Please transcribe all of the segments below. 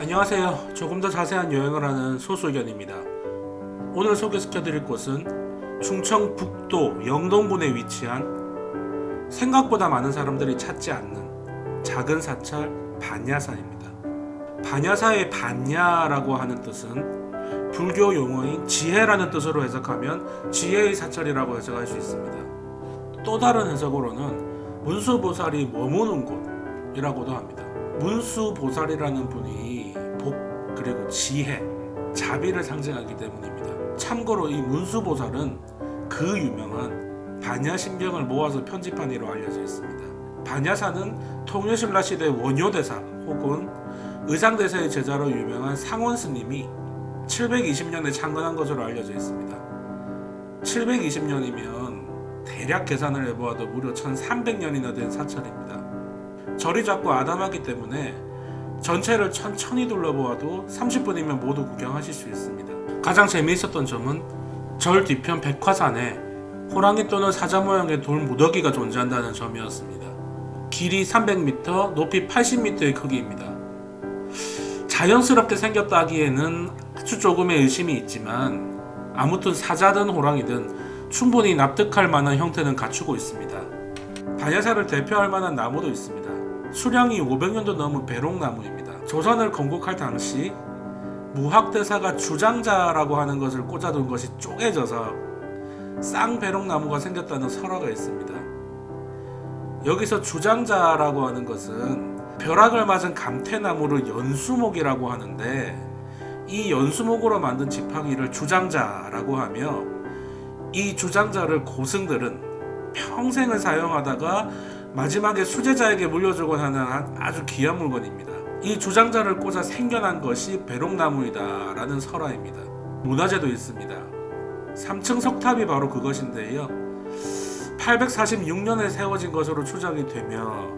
안녕하세요. 조금 더 자세한 여행을 하는 소수견입니다. 오늘 소개시켜드릴 곳은 충청 북도 영동군에 위치한 생각보다 많은 사람들이 찾지 않는 작은 사찰 반야사입니다. 반야사의 반야라고 하는 뜻은 불교 용어인 지혜라는 뜻으로 해석하면 지혜의 사찰이라고 해석할 수 있습니다. 또 다른 해석으로는 문수보살이 머무는 곳이라고도 합니다. 문수 보살이라는 분이 복 그리고 지혜, 자비를 상징하기 때문입니다. 참고로 이 문수 보살은 그 유명한 반야신경을 모아서 편집한 이로 알려져 있습니다. 반야사는 통일신라 시대 원효대사 혹은 의상대사의 제자로 유명한 상원 스님이 720년에 창건한 것으로 알려져 있습니다. 720년이면 대략 계산을 해보아도 무려 1300년이나 된 사찰입니다. 절이 작고 아담하기 때문에 전체를 천천히 둘러보아도 30분이면 모두 구경하실 수 있습니다. 가장 재미있었던 점은 절 뒤편 백화산에 호랑이 또는 사자 모양의 돌 무더기가 존재한다는 점이었습니다. 길이 300m, 높이 80m의 크기입니다. 자연스럽게 생겼다 하기에는 아주 조금의 의심이 있지만 아무튼 사자든 호랑이든 충분히 납득할 만한 형태는 갖추고 있습니다. 반야사를 대표할 만한 나무도 있습니다. 수량이 500년도 넘은 배롱나무입니다. 조선을 건국할 당시 무학대사가 주장자라고 하는 것을 꽂아둔 것이 쪼개져서 쌍배롱나무가 생겼다는 설화가 있습니다. 여기서 주장자라고 하는 것은 벼락을 맞은 감태나무를 연수목이라고 하는데 이 연수목으로 만든 지팡이를 주장자라고 하며 이 주장자를 고승들은 평생을 사용하다가 마지막에 수제자에게 물려주곤 하는 아주 귀한 물건입니다. 이 주장자를 꽂아 생겨난 것이 배롱나무이다 라는 설화입니다. 문화재도 있습니다. 3층 석탑이 바로 그것인데요. 846년에 세워진 것으로 추정이 되며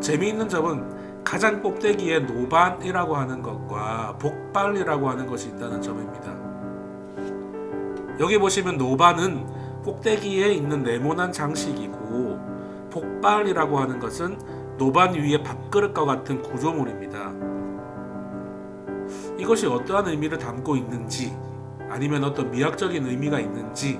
재미있는 점은 가장 꼭대기에 노반이라고 하는 것과 복발이라고 하는 것이 있다는 점입니다. 여기 보시면 노반은 꼭대기에 있는 네모난 장식이고 복발이라고 하는 것은 노반 위에 밥그릇과 같은 구조물입니다. 이것이 어떠한 의미를 담고 있는지 아니면 어떤 미학적인 의미가 있는지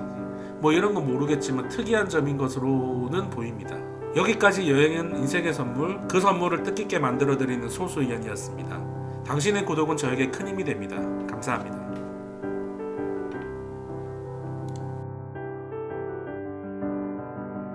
뭐 이런 건 모르겠지만 특이한 점인 것으로는 보입니다. 여기까지 여행은 인생의 선물, 그 선물을 뜻깊게 만들어드리는 소수 의견이었습니다. 당신의 구독은 저에게 큰 힘이 됩니다. 감사합니다.